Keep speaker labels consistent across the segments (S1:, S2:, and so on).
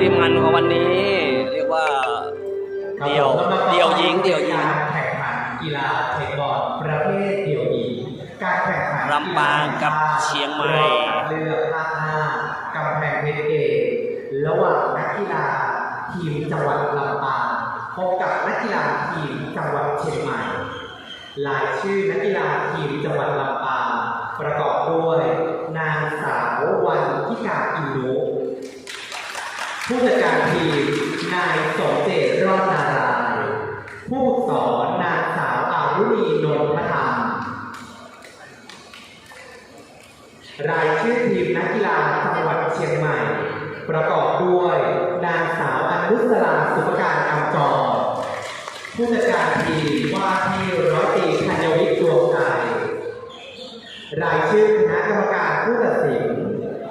S1: ที่มันของวันนี้ เรียกว่าเดี่ยวเดี่ยวยิงเดี่ยวยิง
S2: การแข่งขันกีฬาเทคบอลประเภทเดี่ยวหญิงการแข่งขัน
S1: ลำปางกับเชียงใหม่
S2: เรือภาคห้ากำแพงเพชรเกมระหว่างนักกีฬาทีมจังหวัดลำปางพบกับนักกีฬาทีมจังหวัดเชียงใหม่รายชื่อนักกีฬาทีมจังหวัดลำปางประกอบด้วย นางสาววันทิกาอินโน ผู้จัดการทีมนายสมเจตรอดนารายผู้สอนนางสาวอารุณีนนทธรรมรายชื่อทีมนักกีฬาจังหวัดเชียงใหม่ ประกอบด้วยนางสาวอนุสราสุภการกำจรผู้จัดการทีมว่าที่ร้อยตีธัญวิทย์ดวงใจรายชื่อคณะกรรมการผู้ตัดสิน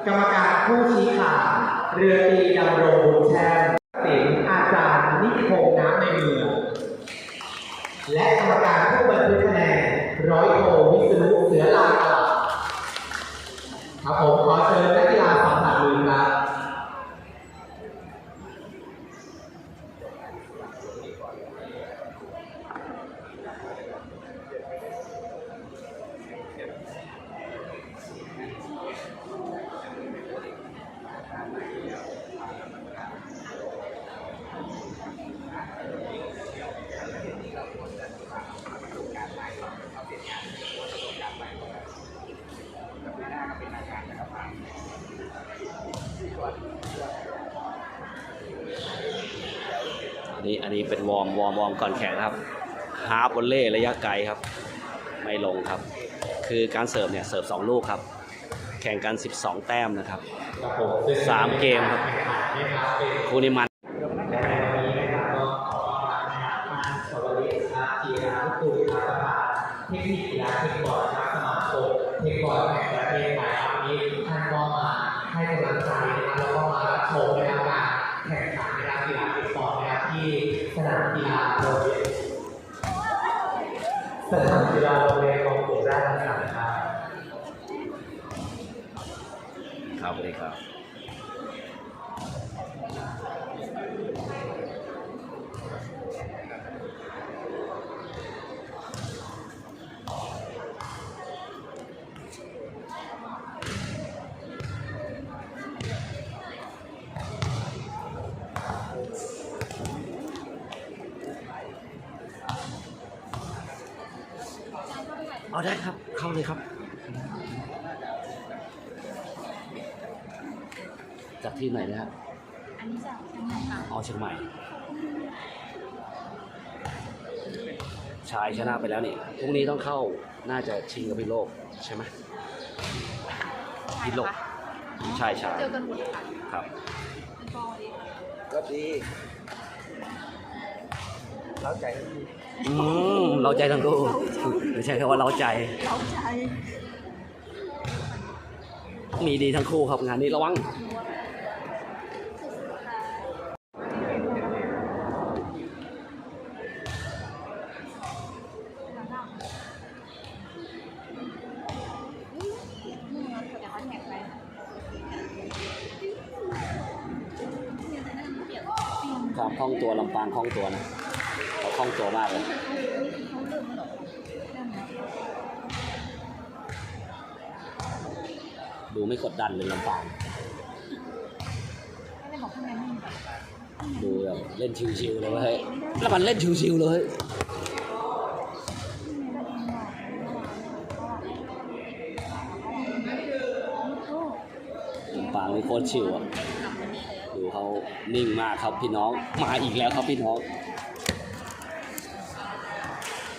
S2: กรรมการผู้ชี้ขาด เรือตรีดำรงบุญแช่มสินอาจารย์นิพงษ์น้ำในเมือง และกรรมการผู้บันทึกคะแนนร้อยโทวิศนุเสือลาตลาดครับผมขอเชิญนักกีฬาสัมผัสมือครับ
S1: อันนี้อันนี้เป็นวอร์มวอร์มวอร์มก่อนแข่งครับฮาร์ปวอลเล่ระยะไกลครับ ไม่ลงครับ คือการเสิร์ฟเนี่ยเสิร์ฟสองลูกครับ แข่งกัน 12 แต้มนะครับ
S2: ครับผม
S1: สามเกมครับ คู่นี้มัน
S2: เอาได้ครับ
S1: เข้าเลยครับ จากที่ไหนนะฮะ
S3: อันนี้จากทางไหนคะ
S1: อ๋อเชียงใหม่ ชายชนะไปแล้วนี่พรุ่งนี้ต้องเข้าน่าจะชิงกับพิโลกใช่ไหมพิโลกใช่ใช่
S3: เจอกันหมดเลยค่ะ
S1: ครับ
S3: คุณปอดี
S4: ก็ดีเล้าใจดี
S1: อืมเราใจทั้งคู่ไม่ใช่แค่ว่าเราใจ
S3: เราใจ
S1: มีดีทั้งคู่ครับงานนี้ระวัง
S3: นี่เราจะแข่งไป
S1: ความคล่องตัวลำปางคล่องตัวนะ เขาคล่องตัวมากเลยดูไม่กดดันเลยลำปาง
S3: ดูแบบ
S1: เล่นชิวๆเลยเว้ยแล้วมันเล่นชิวๆเลยลำปางนี่โคตรชิวอะดูเขานิ่งมากครับพี่น้อง มาอีกแล้วครับพี่น้อง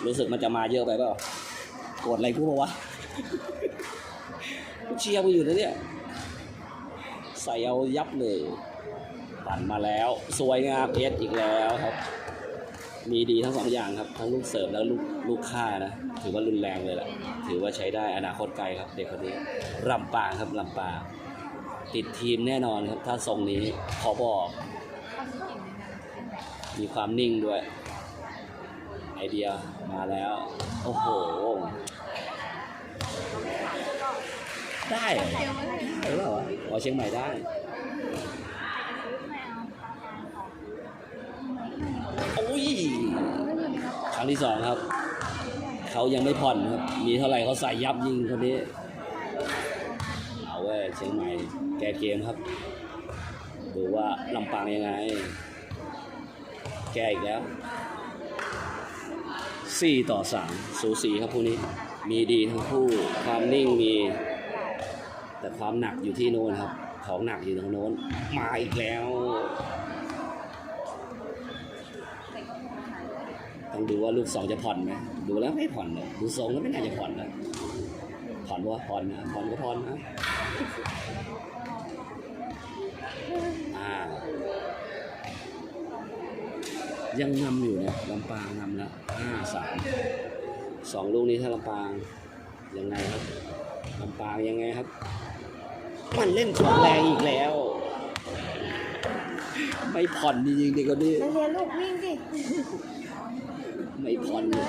S1: รู้สึกมันจะมาเยอะไปเปล่าโกรธอะไรกูเปล่าวะเชียร์กูอยู่นะเนี่ย ใส่เอายับเลยปั่นมาแล้ว สวยงามเอสอีกแล้วครับ มีดีทั้งสองอย่างครับ ทั้งลูกเสิร์ฟแล้วลูกลูกค่านะ ถือว่ารุนแรงเลยแหละถือว่าใช้ได้อนาคตไกลครับ เด็กคนนี้ลำปางครับลำปางติดทีมแน่นอนครับ ถ้าทรงนี้ขอบอกมีความนิ่งด้วย ไอเดีย มาแล้ว โอ้โห ได้เหรือได้เหรออ๋อเชียงใหม่ได้
S3: โอ้ยค
S1: รั้งที่สองครับ เขายังไม่ผ่อนครับ มีเท่าไหร่เขาใส่ยับยิงคนนี้เอาเว้ยเชียงใหม่แก้เกมครับ ดูว่าลำปางยังไง แก้อีกแล้ว 4 ต่อ 3 สูสีครับพวกนี้ มีดีทั้งคู่ ความนิ่งมี แต่ความหนักอยู่ที่โน้นครับ ของหนักอยู่ตรงโน้น มาอีกแล้ว ต้องดูว่าลูกสองจะผ่อนไหมดูแล้วไม่ผ่อนเลยดูทรงแล้วไม่น่าจะผ่อนนะผ่อนว่าผ่อนนะผ่อนก็ผ่อนนะอ่ายังนำอยู่นี่ยลำปางนำแล้ว ห้าสามสองลูกนี้ถ้าลำปางยังไงครับลำปางยังไงครับ มันเล่นของแรงอีกแล้ว ไม่ผ่อนจริงๆเด็กคนนี้
S3: นักเรียนลูกวิ่งดิ
S1: ไม่ผ่อนเลย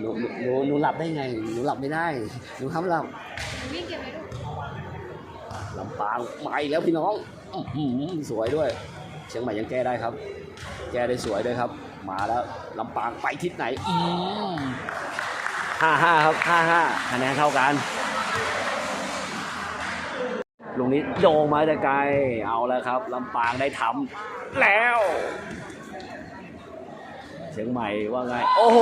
S1: หนูหนูหนูหลับได้ไงหนูหลับไม่ได้หนูทำหลับ
S3: วิ่งเก็บไว้ลูก
S1: ลำปางมาอีกแล้วพี่น้องอื้อหือสวยด้วย เชียงใหม่ยังแก้ได้ครับ แก้ได้สวยด้วยครับ มาแล้วลำปางไปทิศไหนอืมห้าห้าครับห้าห้าคะแนนเท่ากันลุงนี้โยงมาแต่ไกลเอาแล้วครับลำปางได้ทำแล้ว เชียงใหม่ว่าไง โอ้โห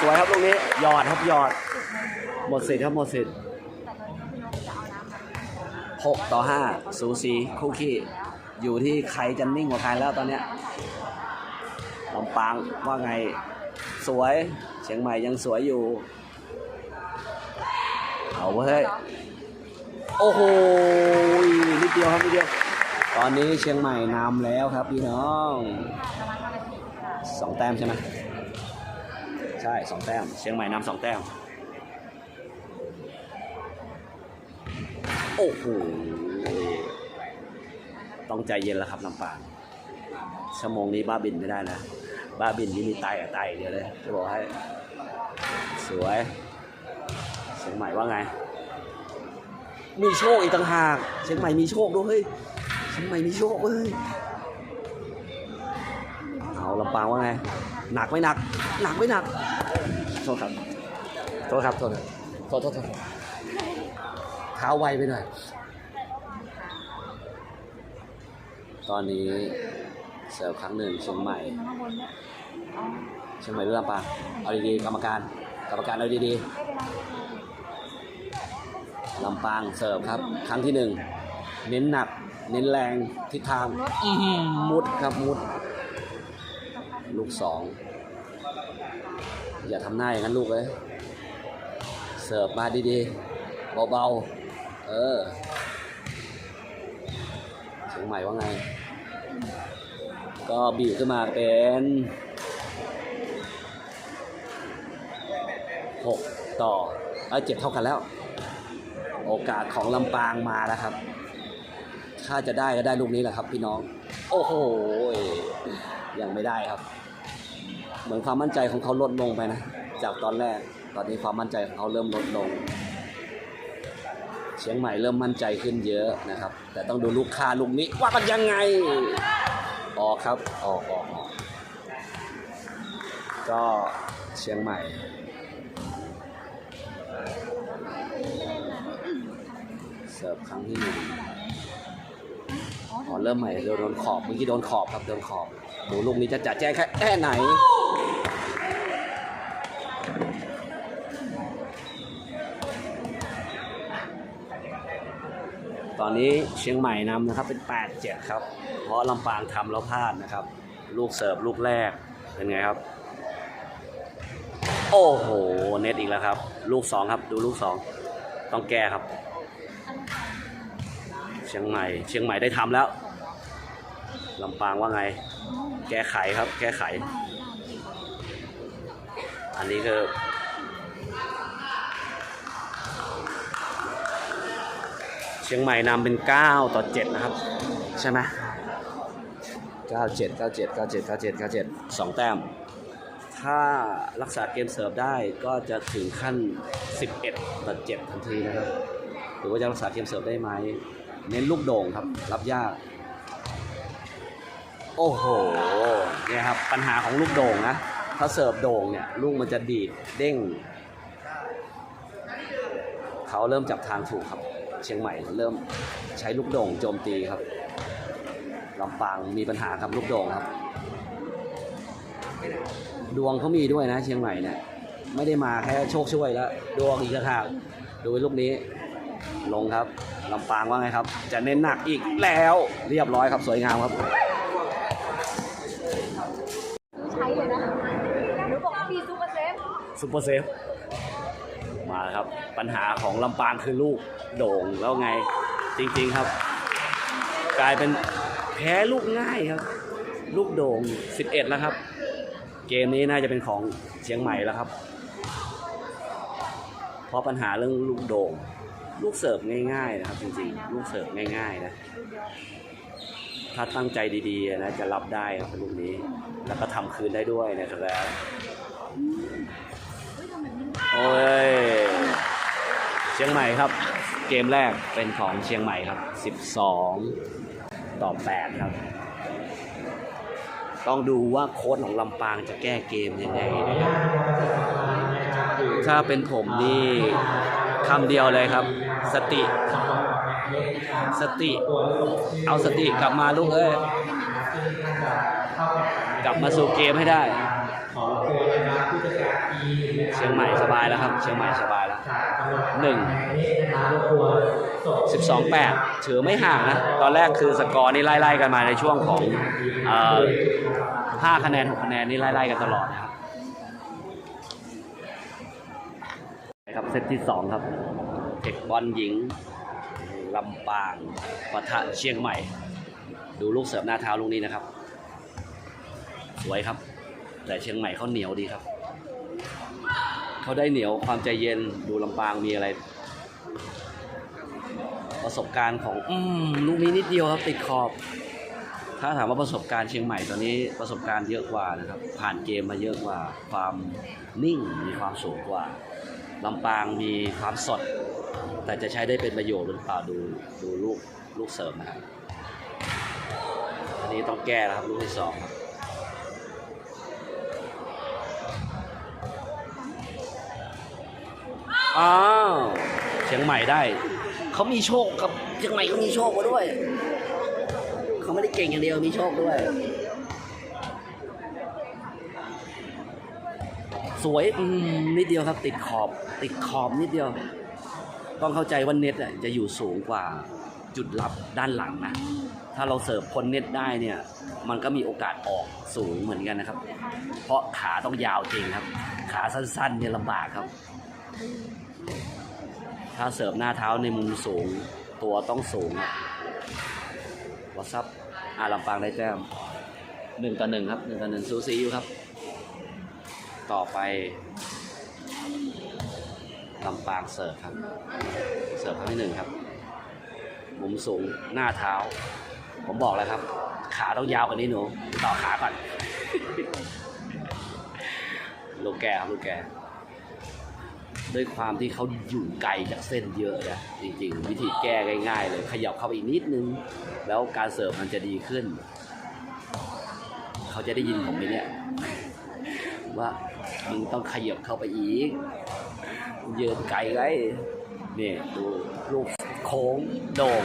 S1: สวยครับลูกนี้ยอดครับยอด หมดสิทธิ์ครับหมดสิทธิ์หกต่อห้าสูสีคู่ขี้ อยู่ที่ใครจะนิ่งกว่าใครแล้วตอนเนี้ยลำปางว่าไงสวยเชียงใหม่ยังสวยอยู่ เอาเว้ยโอ้โหนิดเดียวครับนิดเดียว ตอนนี้เชียงใหม่นำแล้วครับพี่น้องสองแต้มใช่ไหมใช่สองแต้ม เชียงใหม่นำสองแต้ม โอ้โห ต้องใจเย็นแล้วครับลำปางชั่วโมงนี้บ้าบินไม่ได้นะ บ้าบินนี่มีไตอะไตเดียวเลยจะบอกให้ สวยเชียงใหม่ว่าไง มีโชคอีกต่างหากเชียงใหม่มีโชคด้วยเฮ้ยเชียงใหม่มีโชคเว้ยเอาลำปางว่าไง หนักไม่หนัก หนักไม่หนักโทษครับโทษครับโทษครับโทษโทษโทษเท้าไวไปหน่อย ตอนนี้เสิร์ฟครั้งหนึ่งเชียงใหม่
S3: ข้างบนเนี่ยอ๋อ
S1: เชียงใหม่หรือลำปางเอาดีๆกรรมการกรรมการเอาดี
S3: ไม่เป็นไร
S1: ๆลำปางเสิร์ฟครับ ครั้งที่หนึ่งเน้นหนัก เน้นแรงทิศทางอื้อหือมุดครับมุด ลูกสองอย่าทำหน้าอย่างนั้นลูกเลยเสิร์ฟมาดีๆเบาๆเออเชียงใหม่ว่าไง ก็บีบขึ้นมาเป็นหกต่อเอ้เจ็ดเท่ากันแล้ว โอกาสของลำปางมาแล้วครับ ถ้าจะได้ก็ได้ลูกนี้แหละครับ พี่น้อง โอ้โหยังไม่ได้ครับ เหมือนความมั่นใจของเขาลดลงไปนะ จากตอนแรก ตอนนี้ความมั่นใจของเขาเริ่มลดลง เชียงใหม่เริ่มมั่นใจขึ้นเยอะนะครับ แต่ต้องดูลูกค้าลูกนี้ว่ามันยังไง ออกครับ ออกออกออกก็เชียงใหม่ เสิร์ฟครั้งที่หนึ่งอ๋อเริ่มใหม่โดนขอบ เมื่อกี้โดนขอบครับ โดนขอบดูลูกนี้จะจัดแจ้งแค่ไหน ตอนนี้เชียงใหม่นำนะครับเป็น 8-7 ครับเพราะลำปางทำแล้วพลาดนะครับ ลูกเสิร์ฟลูกแรกเป็นไงครับ โอ้โห เน็ตอีกแล้วครับ ลูก 2 ครับดูลูก 2 ต้องแก้ครับ เชียงใหม่ เชียงใหม่ได้ทำแล้วลำปางว่าไง แก้ไขครับ แก้ไข อันนี้คือ ชียงใหม่นำเป็น 9 ต่อ 7 นะครับ ใช่ไหม97 97 97 97 97 2แต้ม ถ้ารักษาเกมเสิร์ฟได้ก็จะถึงขั้น 11 ต่อ 7 ทันทีนะครับหรือว่าจะรักษาเกมเสิร์ฟได้ไหม เน้นลูกโด่งครับ รับยาก โอ้โห เนี่ยครับ ปัญหาของลูกโด่งนะ ถ้าเสิร์ฟโด่งเนี่ย ลูกมันจะดีดเด้ง เขาเริ่มจับทางถูกครับ เชียงใหม่เริ่มใช้ลูกโด่งโจมตีครับลำปางมีปัญหาครับลูกโด่งครับ ดวงเขามีด้วยนะ เชียงใหม่เนี่ยไม่ได้มาแค่โชคช่วยแล้วดวงอีกต่างหากดูลูกนี้ ลงครับลำปางว่าไงครับ จะเน้นหนักอีกแล้วเรียบร้อยครับสวยงามครับ
S3: ใช้เลยนะหนูบอกว่ามีซูเปอร์เซฟ
S1: ซุปเปอร์เซฟมาแล้วครับ ปัญหาของลำปางคือลูก โด่งแล้วไง จริงๆครับ กลายเป็นแพ้ลูกง่ายครับ ลูกโด่ง 11 แล้วครับ เกมนี้น่าจะเป็นของเชียงใหม่แล้วครับ เพราะปัญหาเรื่องลูกโด่ง ลูกเสิร์ฟง่ายๆนะครับ จริงๆ ลูกเสิร์ฟง่ายๆนะถ้าตั้งใจดีๆนะจะรับได้ครับลูกนี้ แล้วก็ทำคืนได้ด้วยนะครับโอ้ยเชียงใหม่ครับ เกมแรกเป็นของเชียงใหม่ครับ 12 ต่อ 8 ครับ ต้องดูว่าโค้ชของลำปางจะแก้เกมยังไงถ้าเป็นผมนี่คำเดียวเลยครับ สติ สติ เอาสติกลับมาลูกเอ้ยกลับมาสู่เกมให้ได้ เชียงใหม่สบายแล้วครับ เชียงใหม่สบาย หนึ่ง
S2: นะครับส่ง
S1: 12 8ถือไม่ห่างนะ ตอนแรกคือสกอร์นี่ไล่ๆกันมาในช่วงของเอ่อ5คะแนน6คะแนนนี่ไล่ๆกันตลอดนะครับครับเซตที่2ครับเทคบอลหญิงลำปางปะทะเชียงใหม่ ดูลูกเสิร์ฟหน้าเท้าลูกนี้นะครับ สวยครับ แต่เชียงใหม่เขาเหนียวดีครับ เขาได้เหนียวความใจเย็นดูลำปางมีอะไร ประสบการณ์ของอืมลูกนี้นิดเดียวครับติดขอบ ถ้าถามว่าประสบการณ์เชียงใหม่ตอนนี้ประสบการณ์เยอะกว่านะครับ ผ่านเกมมาเยอะกว่า ความนิ่งมีความสูงกว่าลำปางมีความสด แต่จะใช้ได้เป็นประโยชน์หรือเปล่าดูดูลูกลูกเสริมนะครับอันนี้ต้องแก้แล้วครับลูกที่สองครับ อ้าวเชียงใหม่ได้ เขามีโชคกับเชียงใหม่เขามีโชคมาด้วย เขาไม่ได้เก่งอย่างเดียวมีโชคด้วย สวยอืมนิดเดียวครับ ติดขอบ ติดขอบนิดเดียว ต้องเข้าใจว่าเน็ตอะจะอยู่สูงกว่าจุดรับด้านหลังนะ ถ้าเราเสิร์ฟพ้นเน็ตได้เนี่ย มันก็มีโอกาสออกสูงเหมือนกันนะครับ เพราะขาต้องยาวจริงครับ ขาสั้นๆเนี่ยลำบากครับ ถ้าเสิร์ฟหน้าเท้าในมุมสูง ตัวต้องสูงวัซับอาลำปางได้แต้มหนึ่งต่อหนึ่งครับหนึ่งต่อหนึ่งซูซีอยู่ครับ ต่อไปลำปางเสิร์ฟครับ เสิร์ฟครั้งที่หนึ่งครับ มุมสูงหน้าเท้า ผมบอกแล้วครับ ขาต้องยาวกว่านี้หนู ต่อขาก่อน ลูกแก่ครับลูกแก ด้วยความที่เขาอยู่ไกลจากเส้นเยอะนะจริงๆ วิธีแก้ง่ายๆ เลยขยับเข้าไปอีกนิดนึง แล้วการเสิร์ฟมันจะดีขึ้น เขาจะได้ยินผมไหมเนี่ยว่ามึงต้องขยับเข้าไปอีก เยืนไกลไว้นี่ดูลูกโค้งโด่ง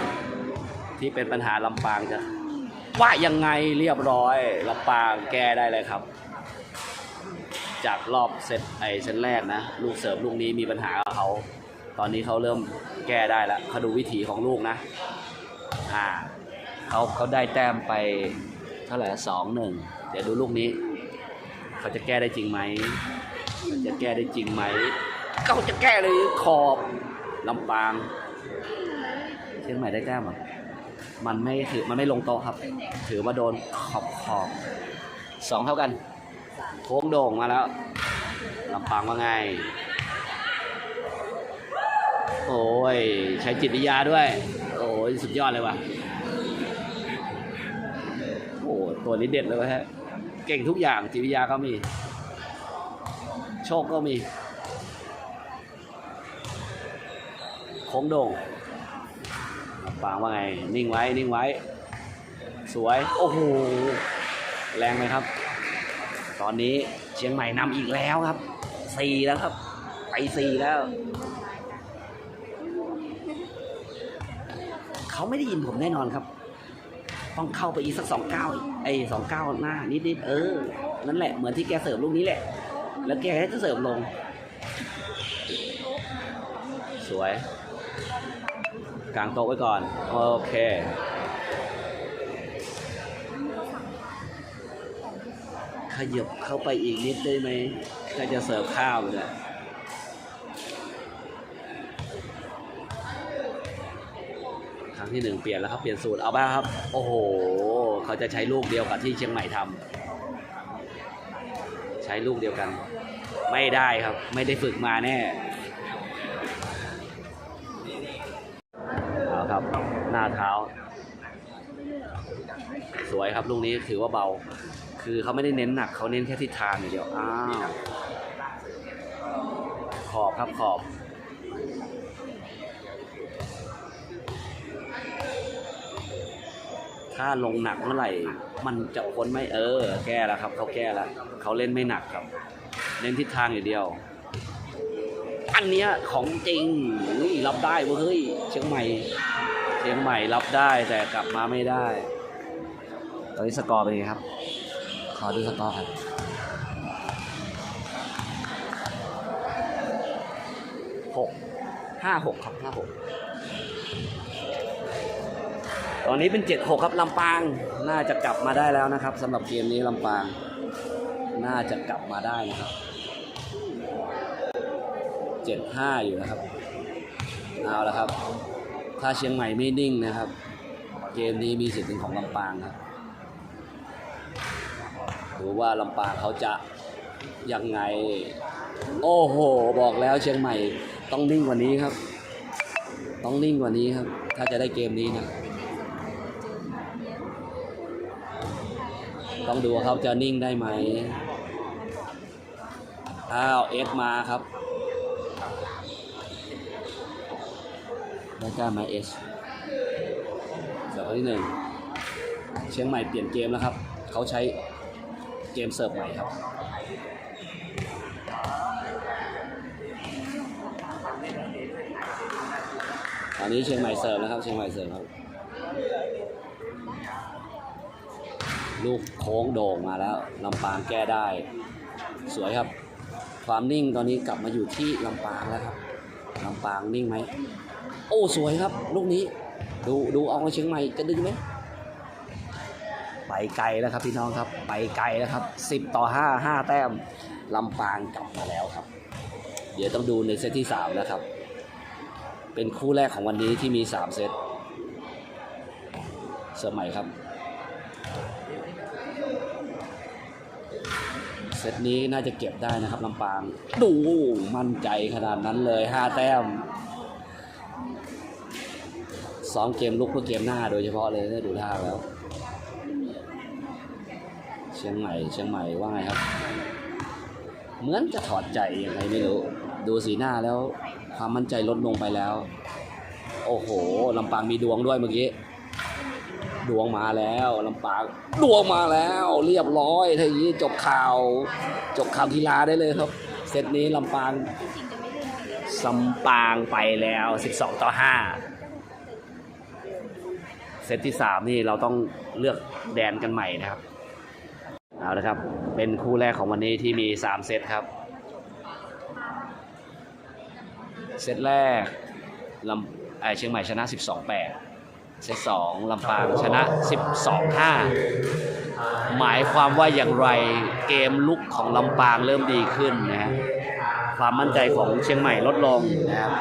S1: ที่เป็นปัญหาลำปางจะว่ายังไงเรียบร้อยลำปางแก้ได้เลยครับ จากรอบเซตไอเซตแรกนะ ลูกเสิร์ฟลูกนี้มีปัญหากับเขา ตอนนี้เขาเริ่มแก้ได้แล้วเขาดูวิถีของลูกนะอ่าเขาเขาได้แต้มไปเท่าไหร่สองหนึ่งเดี๋ยวดูลูกนี้ เขาจะแก้ได้จริงไหมจะแก้ได้จริงไหมเขาจะแก้เลยขอบลำปางเชียงใหม่ได้แต้มหรอมันไม่ถือมันไม่ลงโต๊ะครับ ถือว่าโดนขอบขอบสองเท่ากัน โค้งโด่งมาแล้วลำปางว่าไง โอ้ย ใช้จิตวิทยาด้วย โอ้ย สุดยอดเลยว่ะ โอ้ตัวนี้เด็ดเลยวะฮะ เก่งทุกอย่างจิตวิทยาก็มี โชคก็มี โค้งโด่งลำปางว่าไง นิ่งไว้ นิ่งไว้ สวย โอ้โห แรงไหมครับ อนนี้เชียงใหม่นำอีกแล้วครับสี่แล้วครับ ไปสี่แล้ว เขาไม่ได้ยินผมแน่นอนครับ ต้องเข้าไปอีกสักสองเก้าไอ้สองเก้าหน้านิดๆเออ นั่นแหละเหมือนที่แกเสิร์ฟลูกนี้แหละ แล้วแกก็เสิร์ฟลง สวย กลางโต๊ะไว้ก่อน โอเค ขยับเข้าไปอีกนิดได้ไหมถ้าจะเสิร์ฟข้าวเนี่ยครั้งที่หนึ่งเปลี่ยนแล้วครับ เปลี่ยนสูตร เอาบ้างครับ โอ้โห เขาจะใช้ลูกเดียวกับที่เชียงใหม่ทำ ใช้ลูกเดียวกัน ไม่ได้ครับ ไม่ได้ฝึกมาแน่เอาครับ หน้าเท้า สวยครับลูกนี้ถือว่าเบา คือเขาไม่ได้เน้นหนักเขาเน้นแค่ทิศทางอย่างเดียวอ้าวขอบครับขอบถ้าลงหนักเมื่อไหร่ มันจะพ้นไหมเออ แก้แล้วครับ เขาแก้แล้วเขาเล่นไม่หนักครับเน้นทิศทางอย่างเดียว อันเนี้ยของจริงนี่รับได้เว้ยเฮ้ยเชียงใหม่ เชียงใหม่รับได้แต่กลับมาไม่ได้ ตอนนี้สกอร์เป็นไงครับ ขอดูสกอร์ครับหกห้าหกครับห้าหกตอนนี้เป็นเจ็ดหกครับลำปางน่าจะกลับมาได้แล้วนะครับสำหรับเกมนี้ลำปาง น่าจะกลับมาได้นะครับเจ็ดห้าอยู่นะครับเอาละครับ ถ้าเชียงใหม่ไม่นิ่งนะครับ เกมนี้มีสิทธิ์เป็นของลำปางครับ ดูว่าลำปางเขาจะยังไง โอ้โห บอกแล้วเชียงใหม่ต้องนิ่งกว่านี้ครับ ต้องนิ่งกว่านี้ครับ ถ้าจะได้เกมนี้นะต้องดูว่าเขาจะนิ่งได้ไหมอ้าวเอสมาครับได้กล้าไหมเอสเสิร์ฟคนที่หนึ่งเชียงใหม่เปลี่ยนเกมแล้วครับ เขาใช้ เกมเสิร์ฟใหม่ครับตอนนี้เชียงใหม่เสิร์ฟนะครับ เชียงใหม่เสิร์ฟครับ ลูกโค้งโด่งมาแล้วลำปางแก้ได้ สวยครับ ความนิ่งตอนนี้กลับมาอยู่ที่ลำปางแล้วครับลำปางนิ่งไหมโอ้สวยครับ ลูกนี้ ดูดูเอาเชียงใหม่จะดึงไหม ไปไกลแล้วครับพี่น้องครับไปไกลแล้วครับ 10 ต่อ 5 5 แต้มลำปางกลับมาแล้วครับ เดี๋ยวต้องดูในเซตที่ 3 นะครับ เป็นคู่แรกของวันนี้ที่มี 3 เซตเสร์ฟใหม่ครับเซตนี้น่าจะเก็บได้นะครับลำปาง ดูมั่นใจขนาดนั้นเลย 5 แต้มซ้อมเกมลุกเพื่อเกมหน้าโดยเฉพาะเลยถ้ดูท่าแล้ว ชียงใหม่เชียงใหม่ว่าไงครับ เหมือนจะถอดใจยังไงไม่รู้ ดูสีหน้าแล้วความมั่นใจลดลงไปแล้ว โอ้โหลำปางมีดวงด้วยเมื่อกี้ดวงมาแล้วลำปางดวงมาแล้ว เรียบร้อยทีนี้จบข่าว จบข่าวกีฬาได้เลยครับเซตนี้ลำปางลำปางไปแล้ว 12 ต่อ 5 เซตที่ 3 นี่เราต้องเลือกแดนกันใหม่นะครับ เอาละครับ เป็นคู่แรกของวันนี้ที่มี 3 เซตครับ เซตแรกลำเชียงใหม่ชนะ 12 8 เซตสองลำปางชนะ 12 5 หมายความว่าอย่างไรเกมลุกของลำปางเริ่มดีขึ้นนะฮะความมั่นใจของเชียงใหม่ลดลงนะครับ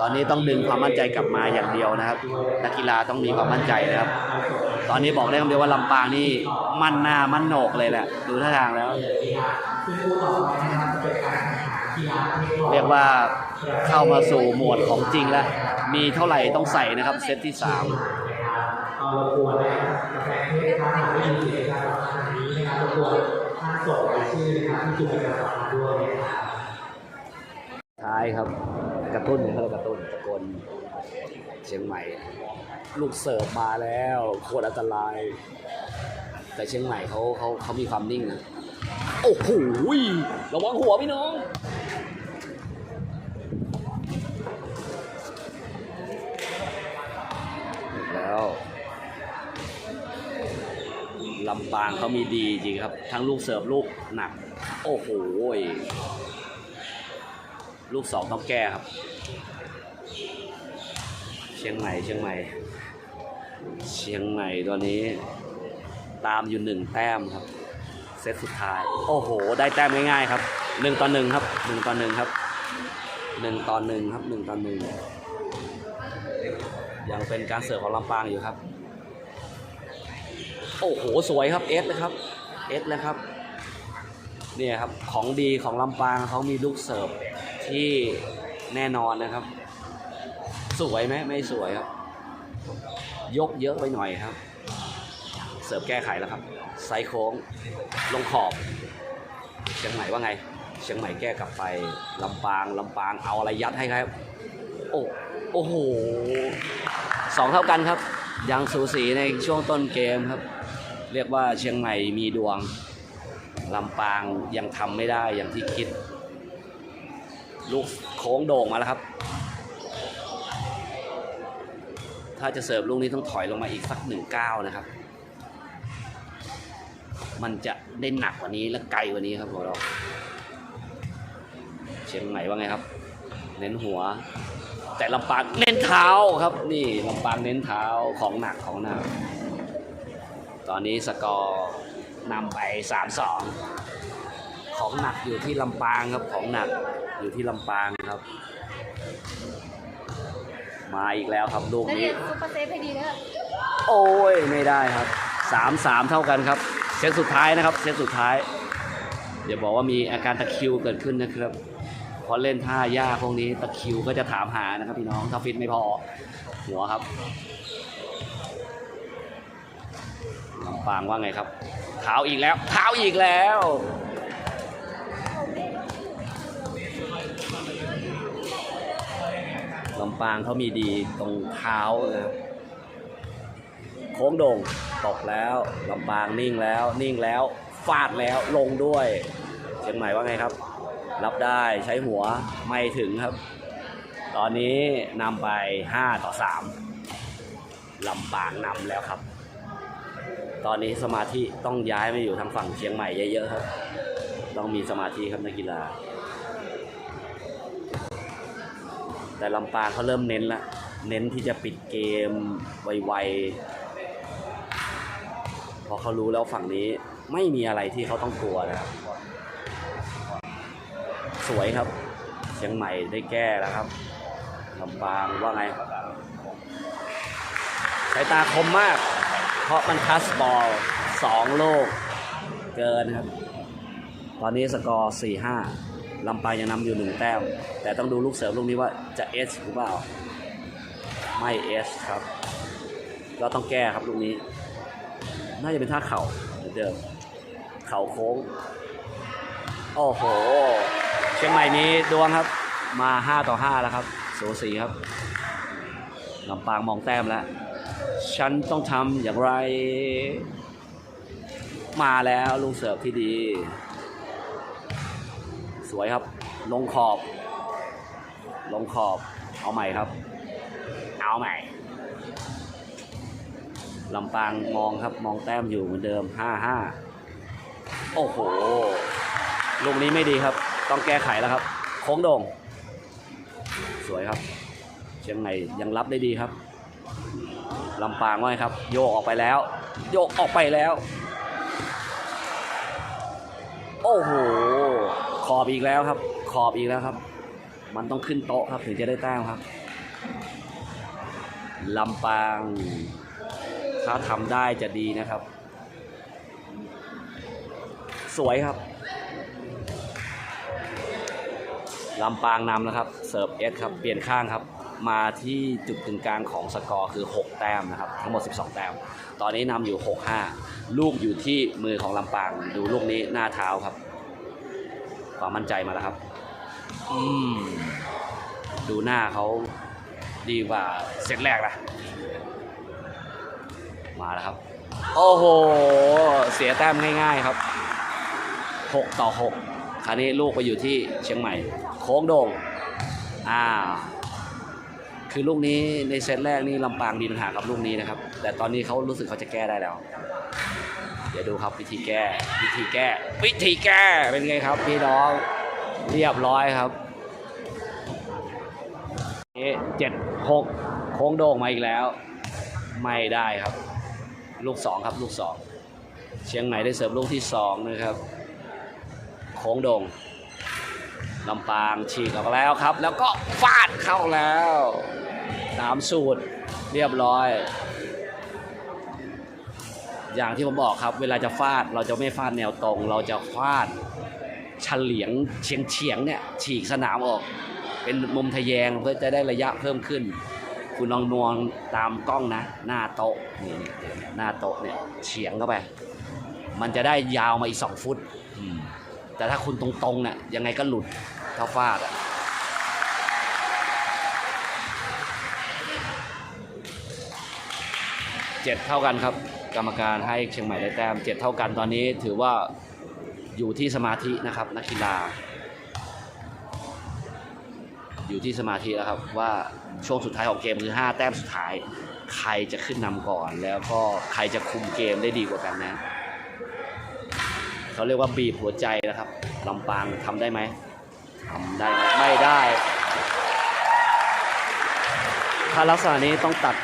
S1: ตอนนี้ต้องดึงความมั่นใจกลับมาอย่างเดียวนะครับ นักกีฬาต้องมีความมั่นใจนะครับ ตอนนี้บอกได้คำเดียวว่าลำปางนี่มั่นหน้ามั่นโหนกเลยแหละ ดูท่าทางแล้ว เรียกว่าเข้ามาสู่หมวดของจริงแล้ว มีเท่าไหร่ต้องใส่นะครับ เซตที่3
S2: เอารบกวนนะครับกาแฟเทศครับหากได้ยินเสียงการรับทางนี้นะครับรบกวนท่านส่งรายชื่อนะครับที่สงค์ด้วยนะครับ
S1: ท้ายครับ กระตุ้นเขาเรียกกระตุ้นตะโกนเชียงใหม่ ลูกเสิร์ฟมาแล้วโคตรอันตราย แต่เชียงใหม่เขาเขาเขามีความนิ่งนะโอ้โหระวังหัวพี่น้องแล้วลำปางเขามีดีจริงครับ ทั้งลูกเสิร์ฟลูกหนัก โอ้โหลูกสองต้องแก้ครับ เชียงใหม่เชียงใหม่ เชียงใหม่ตอนนี้ ตามอยู่หนึ่งแต้มครับ เซตสุดท้าย โอ้โห ได้แต้มง่ายๆครับหนึ่งต่อหนึ่งครับหนึ่งต่อหนึ่งครับหนึ่งต่อหนึ่งครับหนึ่งต่อหนึ่งยังเป็นการเสิร์ฟของลำปางอยู่ครับ โอ้โห สวยครับเอสเลยครับเอสเลยครับเนี่ยครับของดีของลำปางเขามีลูกเสิร์ฟที่แน่นอนนะครับ สวยไหมไม่สวยครับ ยกเยอะไปหน่อยครับ เสิร์ฟแก้ไขแล้วครับไซโค้งลงขอบ เชียงใหม่ว่าไง เชียงใหม่แก้กลับไปลำปางลำปางเอาอะไรยัดให้ครับ โอ้โอ้โหสองเท่ากันครับ ยังสูสีในช่วงต้นเกมครับ เรียกว่าเชียงใหม่มีดวงลำปางยังทำไม่ได้อย่างที่คิด ลูกโค้งโด่งมาแล้วครับ ถ้าจะเสิร์ฟลูกนี้ต้องถอยลงมาอีกสักหนึ่งก้าวนะครับ มันจะได้หนักกว่านี้และไกลกว่านี้ครับของเรา เชียงใหม่ว่าไงครับ เน้นหัว แต่ลำปางเน้นเท้าครับ นี่ลำปางเน้นเท้าของหนักของหนัก ตอนนี้สกอร์นำไปสามสองของหนักอยู่ที่ลำปางครับของหนักอยู่ที่ลำปางครับ มาอีกแล้วครับลูก
S3: แล้ว
S1: นี้
S3: เรียนซุปเปอร์เซฟให้ดีเนอะ
S1: โอ้ยไม่ได้ครับสามสามเท่ากันครับเซตสุดท้ายนะครับเซตสุดท้ายอย่าบอกว่ามีอาการตะคริวเกิดขึ้นนะครับเพราะเล่นท่ายากพวกนี้ตะคริวก็จะถามหานะครับพี่น้องถ้าฟิตไม่พอหัวครับลำปางว่าไงครับเท้าอีกแล้วเท้าอีกแล้ว ปางเขามีดีตรงเท้านะครับโค้งโด่งตกแล้วลำปางนิ่งแล้วนิ่งแล้วฟาดแล้วลงด้วย เชียงใหม่ว่าไงครับ รับได้ใช้หัวไม่ถึงครับ ตอนนี้นำไป 5 ต่อ 3ลำปางนำแล้วครับ ตอนนี้สมาธิต้องย้ายมาอยู่ทางฝั่งเชียงใหม่เยอะๆครับ ต้องมีสมาธิครับนักกีฬา แต่ลำปางเขาเริ่มเน้นละ เน้นที่จะปิดเกมไวๆพราะเขารู้แล้วฝั่งนี้ไม่มีอะไรที่เขาต้องกลัวนะครับสวยครับ เชียงใหม่ได้แก้แล้วครับลำปางว่าไงสายตาคมมาก เพราะมันคัสบอลสองโลกเกินครับ ตอนนี้สกอร์4 5 ลำปางยังนำอยู่หนึ่งแต้ม แต่ต้องดูลูกเสริมลูกนี้ว่าจะเอสหรือเปล่า ไม่เอสครับ เราต้องแก้ครับลูกนี้ น่าจะเป็นท่าเข่าเหมือนเดิม เข่าโค้ง โอ้โห เชียงใหม่นี้ดวงครับ มา 5 ต่อ 5 แล้วครับสูสีครับลำปางมองแต้มแล้ว ฉันต้องทำอย่างไร มาแล้วลูกเสิร์ฟที่ดี สวยครับ ลงขอบ ลงขอบ เอาใหม่ครับ เอาใหม่ลำปางมองครับ มองแต้มอยู่เหมือนเดิม 5-5 โอ้โห ลูกนี้ไม่ดีครับ ต้องแก้ไขแล้วครับ โค้งโด่ง สวยครับ เชียงใหม่ยังรับได้ดีครับ ลำปางว่าไงครับ โยกออกไปแล้ว โยกออกไปแล้ว โอ้โห ขอบอีกแล้วครับ ขอบอีกแล้วครับ มันต้องขึ้นโต๊ะครับถึงจะได้แต้มครับลำปางถ้าทำได้จะดีนะครับ สวยครับลำปางนำนะครับ เสิร์ฟเอสครับ เปลี่ยนข้างครับ มาที่จุดกึงกลางของสกอร์คือ 6 แต้มนะครับ ทั้งหมด 12 แต้ม ตอนนี้นำอยู่ 6-5 ลูกอยู่ที่มือของลำปาง ดูลูกนี้หน้าเท้าครับ ความมั่นใจมาแล้วครับ อืม ดูหน้าเขาดีกว่าเซตแรกนะมาแล้วครับ โอ้โห เสียแต้มง่าย ๆครับ 6 ต่อ 6 คราวนี้ลูกไปอยู่ที่เชียงใหม่ โค้งโด่งอ่าคือลูกนี้ในเซตแรกนี่ลำปางมีปัญหากับลูกนี้นะครับ แต่ตอนนี้เขารู้สึกเขาจะแก้ได้แล้วเดี๋ยวดูครับวิธีแก้ วิธีแก้ วิธีแก้เป็นไงครับพี่น้องเรียบร้อยครับเจ็ดหกโค้งโด่งมาอีกแล้ว ไม่ได้ครับ ลูกสองครับลูกสองเชียงใหม่ได้เสิร์ฟลูกที่สองนะครับ โค้งโด่งลำปางฉีกออกแล้วครับ แล้วก็ฟาดเข้าแล้วตามสูตรเรียบร้อย อย่างที่ผมบอกครับ เวลาจะฟาดเราจะไม่ฟาดแนวตรง เราจะฟาดเฉลียงเฉียงเฉียงเนี่ยฉีกสนามออก เป็นมุมทะแยงเพื่อจะได้ระยะเพิ่มขึ้น คุณลองนวงตามกล้องนะ หน้าโต๊ะนี่นี่หน้าโต๊ะเนี่ยเฉียงเข้าไป มันจะได้ยาวมาอีกสองฟุตแต่ถ้าคุณตรงๆเนี่ยยังไงก็หลุดถ้าฟาดอะเจ็ดเท่ากันครับ รรมการให้เชียงใหม่ได้แต้มเจ็ดเท่ากันตอนนี้ถือว่าอยู่ที่สมาธินะครับนักกีฬา อยู่ที่สมาธิแล้วครับว่าช่วงสุดท้ายของเกมคือ 5 แต้มสุดท้าย ใครจะขึ้นนำก่อน แล้วก็ใครจะคุมเกมได้ดีกว่ากันนะเขาเรียกว่าบีบหัวใจนะครับลำปางทำได้ไหมทำได้ไหมไม่ได้ ถ้าลักษณะนี้ต้องตัด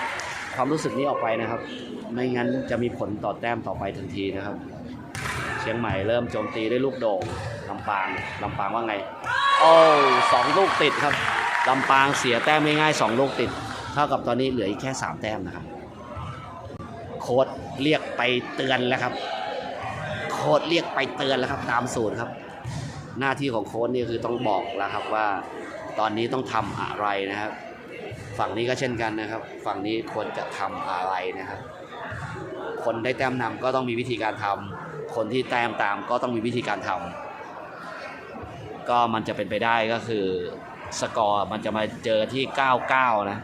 S1: ความรู้สึกนี้ออกไปนะครับ ไม่งั้นจะมีผลต่อแต้มต่อไปทันทีนะครับ เชียงใหม่เริ่มโจมตีด้วยลูกโด่งลำปางลำปางว่าไง โอ้สองลูกติดครับลำปางเสียแต้มไม่ง่ายสองลูกติด เท่ากับตอนนี้เหลืออีกแค่สามแต้มนะครับโค้ดเรียกไปเตือนแล้วครับ โค้ดเรียกไปเตือนแล้วครับ ตามสูตรครับ หน้าที่ของโค้ดนี่คือต้องบอกแล้วครับว่า ตอนนี้ต้องทำอะไรนะครับ ฝั่งนี้ก็เช่นกันนะครับ ฝั่งนี้ควรจะทำอะไรนะครับ คนได้แต้มนำก็ต้องมีวิธีการทำคนที่แต้มตามก็ต้องมีวิธีการทำก็มันจะเป็นไปได้ก็คือสกอร์มันจะมาเจอที่ 99 นะ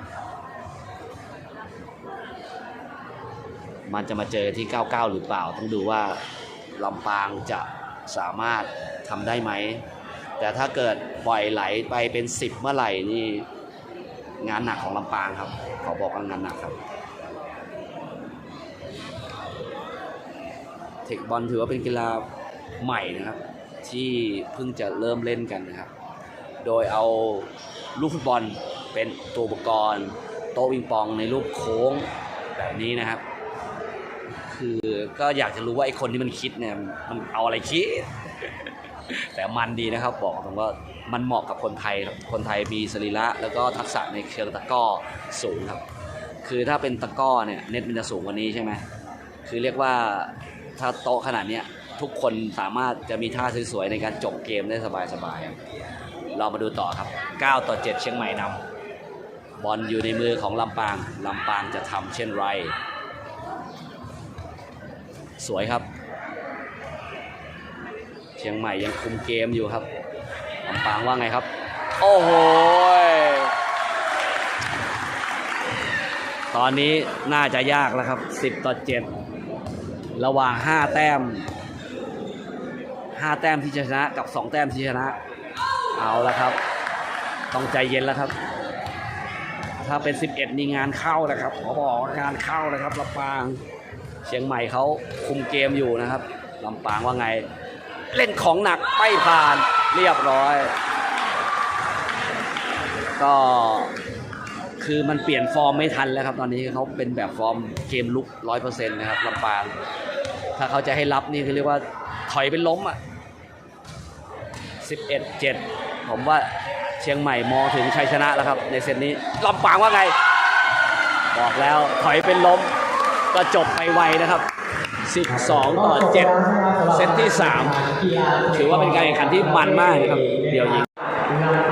S1: มันจะมาเจอที่ 99 หรือเปล่า ต้องดูว่าลำปางจะสามารถทำได้ไหม แต่ถ้าเกิดปล่อยไหลไปเป็น 10 เมื่อไหร่นี่ งานหนักของลำปางครับ ขอบอกว่างานหนักครับ เทคบอลถือว่าเป็นกีฬาใหม่นะครับ ที่เพิ่งจะเริ่มเล่นกันนะครับ โดยเอาลูกฟุตบอลเป็นตัวอุปกรณ์ โต๊ะวิงปองในรูปโค้งแบบนี้นะครับ คือก็อยากจะรู้ว่าไอ้คนที่มันคิดเนี่ยมันเอาอะไรคิด แต่มันดีนะครับบอกตรงว่ามันเหมาะกับคนไทยคนไทยมีสรีระแล้วก็ทักษะในเชิงตะก้อสูงครับ คือถ้าเป็นตะก้อเนี่ยเน็ตมันจะสูงกว่านี้ใช่ไหมคือเรียกว่าถ้าโต๊ะขนาดเนี้ยทุกคนสามารถจะมีท่าสวยๆในการจบเกมได้สบายๆครับเรามาดูต่อครับ 9 ต่อ 7 เชียงใหม่นำบอลอยู่ในมือของลำปางลำปางจะทำเช่นไร สวยครับ เชียงใหม่ยังคุมเกมอยู่ครับลำปางว่าไงครับ โอ้โห ตอนนี้น่าจะยากแล้วครับ 10 ต่อ 7 ระหว่าง 5 แต้ม 5 แต้มที่ชนะกับ 2 แต้มที่ชนะ เอาละครับ ต้องใจเย็นแล้วครับ ถ้าเป็น 11 นี่งานเข้านะครับขอบอกว่างานเข้านะครับลำปาง เชียงใหม่เขาคุมเกมอยู่นะครับลำปางว่าไง เล่นของหนักไม่ผ่านเรียบร้อย ก็คือมันเปลี่ยนฟอร์มไม่ทันแล้วครับ ตอนนี้เขาเป็นแบบฟอร์มเกมลุกร้อยเปอร์เซ็นต์นะครับลำปางถ้าเขาจะให้รับนี่คือเรียกว่าถอยเป็นล้มอะ11 7ผมว่าเชียงใหม่มองถึงชัยชนะแล้วครับ ในเซตนี้ลำปางว่าไง บอกแล้วถอยเป็นล้มก็จบไปไวนะครับ 12 ต่อ 7 เซตที่ 3 ถือว่าเป็นการแข่งขันที่มันมากนะครับ เดี๋ยวยิง
S2: ลำปาง